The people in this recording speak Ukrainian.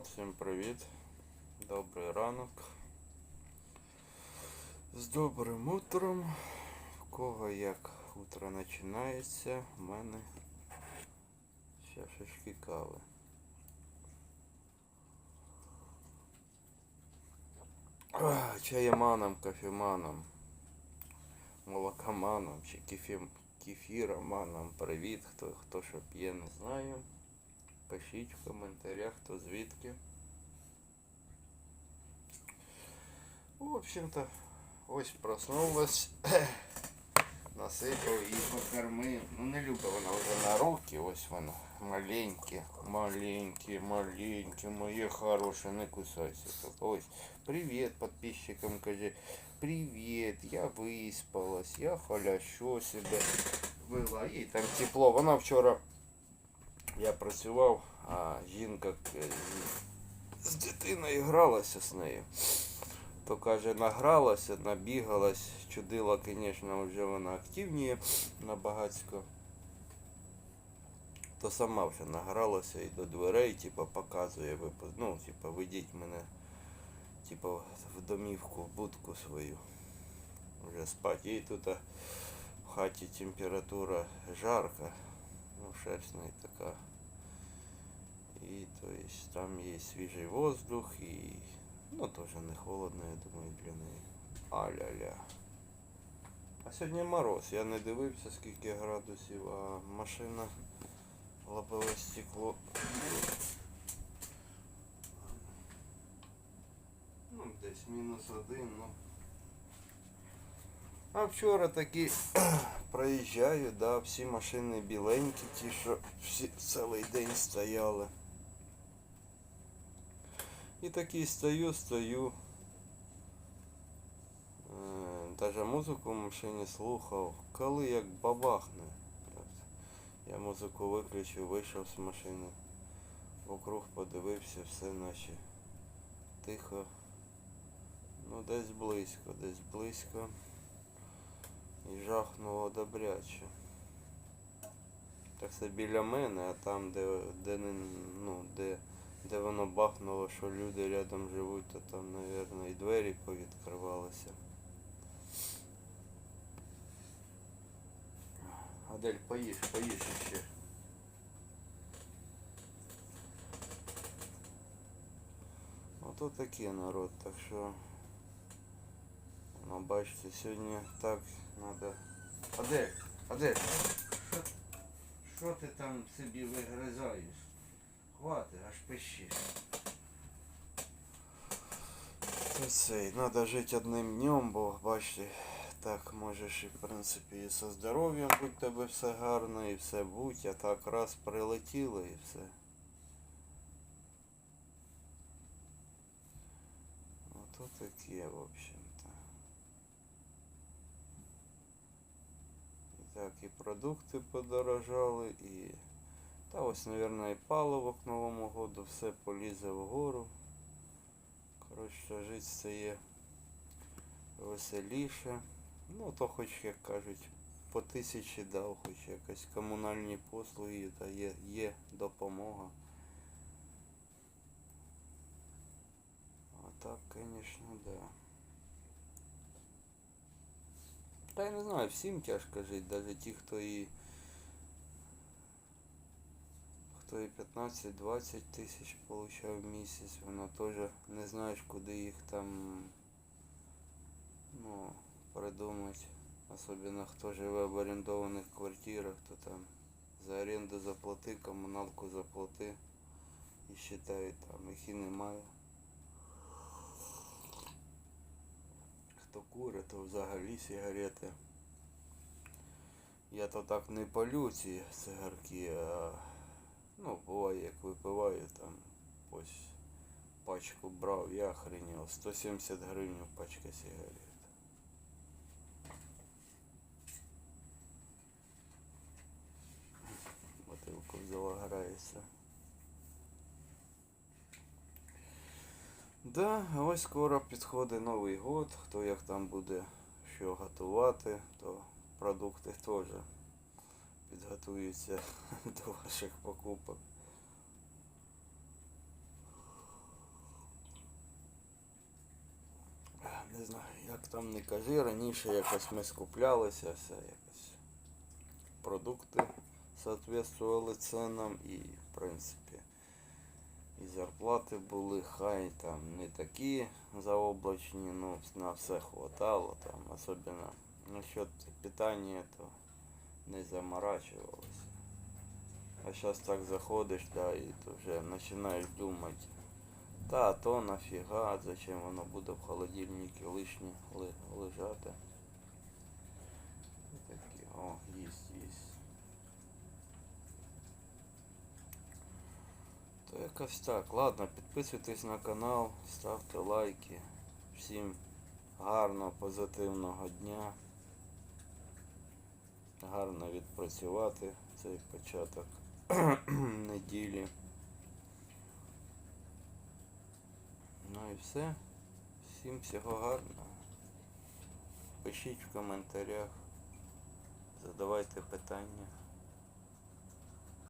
народ, всім привіт. Добрий ранок. З добрим утром. В кого як утро починається, у мене чашечки кави. Чаєманом, кофеманом, молокоманом чи кефім, кефіроманом. Привіт, хто, хто що п'є, не знаю. Пишіть в коментарях, хто звідки. В общем-то, ось проснулась. Насипав її покормив. Ну не любить вона вже на руки, ось вона. Маленьке, маленьке, маленьке, моє хороше, не кусайся. тут. Ось. Привіт подписчикам кажи. Привіт, я виспалась, я хорошо себе вела. Їй там тепло. Вона вчора я працював, а жінка е, з дитиною гралася з нею. То каже, награлася, набігалась, чудила, звісно, вже вона активніє набагацько. То сама вже награлася і до дверей, типу, показує, ну, типу, ведіть мене, типу, в домівку, в будку свою. Вже спать. І тут в хаті температура жарка, шерсть не. И то есть там есть свежий воздух и ну тоже не холодно, я думаю, для неї. Аля-ля. А сьогодні мороз. Я не дивився скільки градусів, а машина лобове стекло. Ну, десь мінус один, ну. А вчора такі проїжджаю, да, всі машини біленькі, ті, що всі цілий день стояли. І такий стою, стою. Е, Даже музику в машині слухав. Коли як бабахне. Я музику виключив, вийшов з машини. Вокруг подивився, все наче тихо. Ну десь близько, десь близько. І жахнуло добряче. Так це біля мене, а там, де, де, ну, де, де воно бахнуло, що люди рядом живуть, то там, мабуть, і двері повідкривалися. Адель, поїж, поїж ще. Ото таке народ, так що. Ну, бачите, сьогодні так треба. Адель, Адель, що, що ти там собі вигризаєш? Хватить, аж пищиш. Та цей, треба жити одним днем, бо бачите, так можеш і в принципі і со здоров'ям будь тебе все гарно, і все будь, а так раз прилетіло і все. Ото таке, в общем-то. І так, і продукти подорожали, і... Та ось, мабуть, і паливо к Новому году, все полізе вгору. Коротше, жити стає веселіше. Ну, то хоч, як кажуть, по тисячі дав, хоч якось комунальні послуги, та є, є допомога. А так, звісно, да. Та я не знаю, всім тяжко жити, навіть ті, хто і хто і 15-20 тисяч получав в місяць, воно теж не знаєш, куди їх там ну, придумати. Особливо хто живе в орендованих квартирах, то там за оренду заплати, комуналку заплати і считають там, їх і немає. Хто курить, то взагалі сигарети. Я то так не палю ці цигарки, а ну, буває, як випиваю, там ось пачку брав, я охренел. 170 гривень пачка сигарет. Бутилку взяла, грається. Да, ось скоро підходить Новий год, хто як там буде що готувати, то продукти теж підготуються до ваших покупок. Не знаю, як там не кажи, раніше якось ми скуплялися, все якось продукти соответствували ценам і в принципі і зарплати були хай там не такі заоблачні, ну на все хватало там, особливо насчет питання, то не заморачивалися. А зараз так заходиш, да, і то вже починаєш думати. Та, то нафіга, зачем воно буде в холодильнику лишнє ли- лежати. І такі, о, їсть, їсть. То якось так. Ладно, підписуйтесь на канал, ставте лайки. Всім гарного, позитивного дня. Гарно відпрацювати цей початок неділі. Ну і все. Всім всього гарного. Пишіть в коментарях, задавайте питання.